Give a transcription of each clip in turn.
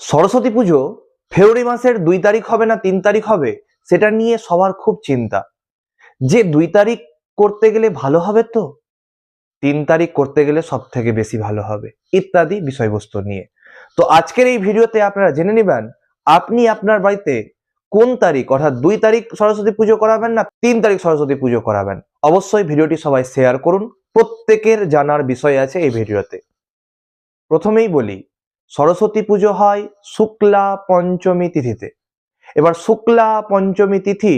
সরস্বতী পুজো ফেব্রুয়ারি মাসের দুই তারিখ হবে না তিন তারিখ হবে, সেটা নিয়ে সবার খুব চিন্তা। যে দুই তারিখ করতে গেলে ভালো হবে তো? তিন তারিখ করতে গেলে সব থেকে বেশি ভালো হবে, ইত্যাদি বিষয়বস্তু নিয়ে। তো আজকের এই ভিডিওতে আপনারা জেনে নেবেন, আপনি আপনার বাড়িতে কোন তারিখ, অর্থাৎ দুই তারিখ সরস্বতী পুজো করাবেন না তিন তারিখ সরস্বতী পুজো করাবেন? অবশ্যই ভিডিওটি সবাই শেয়ার করুন, প্রত্যেকের জানার বিষয় আছে এই ভিডিওতে। প্রথমেই বলি সরস্বতী পুজো হয় শুক্লা পঞ্চমী তিথিতে। এবার শুক্লা পঞ্চমী তিথি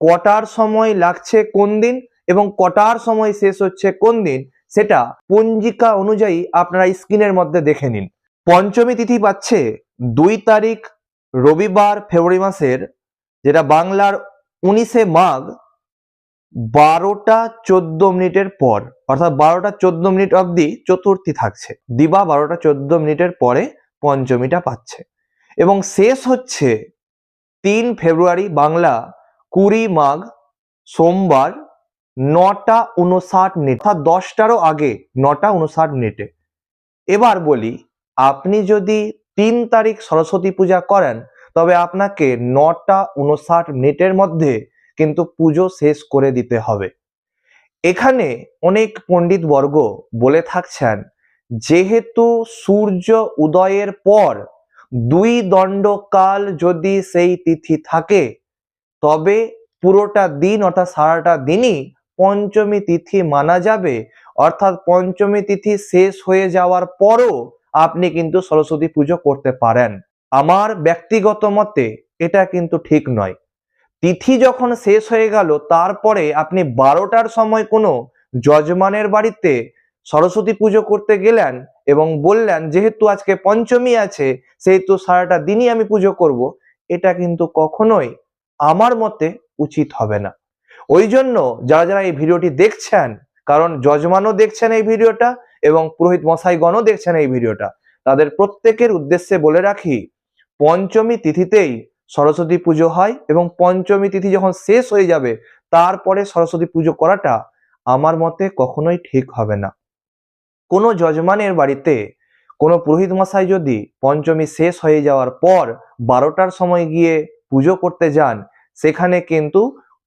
কটার সময় লাগছে কোন দিন এবং কটার সময় শেষ হচ্ছে কোন দিন সেটা পঞ্জিকা অনুযায়ী আপনারা স্ক্রিনের মধ্যে দেখে নিন। পঞ্চমী তিথি পাচ্ছে দুই তারিখ রবিবার ফেব্রুয়ারি মাসের, যেটা বাংলার উনিশে মাঘ বারোটা চোদ্দ মিনিটের পর, অর্থাৎ বারোটা চোদ্দ মিনিট অবধি চতুর্থী থাকছে। দিবা বারোটা চোদ্দ মিনিটের পরে পঞ্চমীটা পাচ্ছে। এবং শেষ হচ্ছে তিন ফেব্রুয়ারি বাংলা কুড়ি মাঘ সোমবার নটা উনষাট মিনিট, অর্থাৎ দশটারও আগে নটা উনষাট মিনিটে। এবার বলি, আপনি যদি তিন তারিখ সরস্বতী পূজা করেন, তবে আপনাকে নটা উনষাট মিনিটের মধ্যে কিন্তু পুজো শেষ করে দিতে হবে। এখানে অনেক পণ্ডিত বর্গ বলে থাকছেন, যেহেতু সূর্য উদয়ের পর দুই দণ্ডকাল যদি সেই তিথি থাকে, তবে পুরোটা দিন অর্থাৎ সারাটা দিনই পঞ্চমী তিথি মানা যাবে। অর্থাৎ পঞ্চমী তিথি শেষ হয়ে যাওয়ার পরও আপনি কিন্তু সরস্বতী পুজো করতে পারেন। আমার ব্যক্তিগত মতে এটা কিন্তু ঠিক নয়। তিথি যখন শেষ হয়ে গেল, তারপরে আপনি বারোটার সময় কোনো যজমানের বাড়িতে সরস্বতী পুজো করতে গেলেন এবং বললেন, যেহেতু আজকে পঞ্চমী আছে, সেহেতু সারাটা দিনই আমি পুজো করব। এটা কিন্তু কখনোই আমার মতে উচিত হবে না। ওই জন্য যারা যারা এই ভিডিওটি দেখছেন, কারণ যজমানও দেখছেন এই ভিডিওটা এবং পুরোহিত মশাইগণও দেখছেন এই ভিডিওটা, তাদের প্রত্যেকের উদ্দেশ্যে বলে রাখি, পঞ্চমী তিথিতেই সরস্বতী পুজো হয় এবং পঞ্চমী তিথি যখন শেষ হয়ে যাবে, তারপরে সরস্বতী পুজো করাটা আমার মতে কখনোই ঠিক হবে না। কোনো যজমানের বাড়িতে কোনো পুরোহিত মশাই যদি পঞ্চমী শেষ হয়ে যাওয়ার পর বারোটার সময় গিয়ে পুজো করতে যান, সেখানে কিন্তু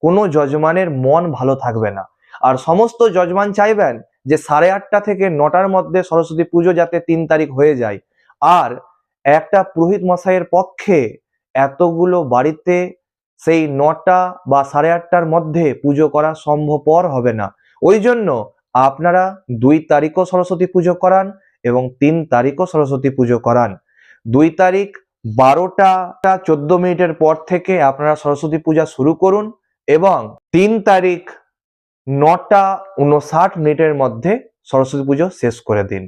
কোনো যজমানের মন ভালো থাকবে না। আর সমস্ত যজমান চাইবেন যে সাড়ে আটটা থেকে নটার মধ্যে সরস্বতী পুজো যাতে তিন তারিখ হয়ে যায়। আর একটা পুরোহিত মশাইয়ের পক্ষে এতগুলো বাড়িতে সেই নটা বা সাড়ে আটটার মধ্যে পুজো করা সম্ভবপর হবে না। ওই জন্য আপনারা দুই তারিখও সরস্বতী পুজো করান এবং তিন তারিখও সরস্বতী পুজো করান। দুই তারিখ বারোটা চোদ্দ মিনিটের পর থেকে আপনারা সরস্বতী পূজা শুরু করুন এবং তিন তারিখ নটা উনষাট মিনিটের মধ্যে সরস্বতী পুজো শেষ করে দিন।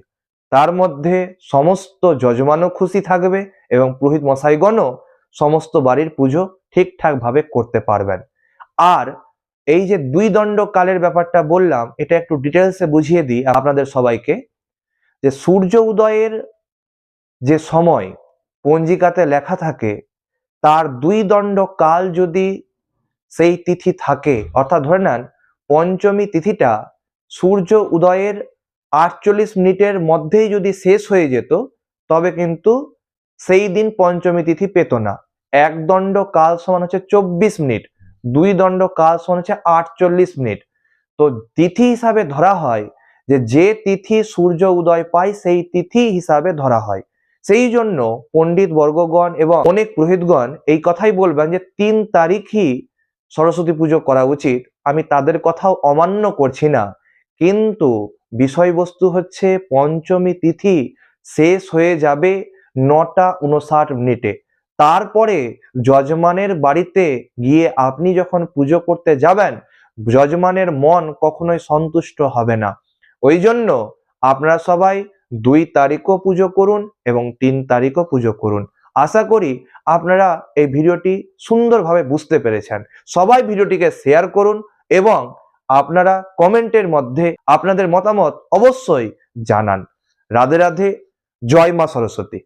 তার মধ্যে সমস্ত যজমানও খুশি থাকবে এবং পুরোহিত মশাইগণও সমস্ত বাড়ির পুজো ঠিকঠাক ভাবে করতে পারবেন। আর এই যে দুই দণ্ড কালের ব্যাপারটা বললাম, এটা একটু ডিটেলসে বুঝিয়ে দিই আপনাদের সবাইকে, যে সূর্য উদয়ের যে সময় পঞ্জিকাতে লেখা থাকে, তার দুই দণ্ড কাল যদি সেই তিথি থাকে, অর্থাৎ ধরে নেন পঞ্চমী তিথিটা সূর্য উদয়ের আটচল্লিশ মিনিটের মধ্যেই যদি শেষ হয়ে যেত, তবে কিন্তু সেই দিন পঞ্চমী তিথি পেত না। এক দণ্ড কাল সমান হচ্ছে চব্বিশ মিনিট, দুই দণ্ড কাল সমান হচ্ছে আটচল্লিশ মিনিট। তো তিথি হিসাবে ধরা হয় যে যে তিথি সূর্য উদয় পায়, সেই তিথি হিসাবে ধরা হয়। সেই জন্য পণ্ডিত বর্গগণ এবং অনেক পুরোহিতগণ এই কথাই বলবেন যে, তিন তারিখই সরস্বতী পুজো করা উচিত। আমি তাদের কথাও অমান্য করছি না। কিন্তু বিষয়বস্তু হচ্ছে পঞ্চমী তিথি শেষ হয়ে যাবে নটা উনষাট মিনিটে। তারপরে যজমানের বাড়িতে গিয়ে আপনি যখন পুজো করতে যাবেন, যজমানের মন কখনোই সন্তুষ্ট হবে না। ওই জন্য আপনারা সবাই দুই তারিখও পুজো করুন এবং তিন তারিখও পুজো করুন। আশা করি আপনারা এই ভিডিওটি সুন্দরভাবে বুঝতে পেরেছেন। সবাই ভিডিওটিকে শেয়ার করুন এবং আপনারা কমেন্টের মধ্যে আপনাদের মতামত অবশ্যই জানান। রাধে রাধে, জয় মা সরস্বতী।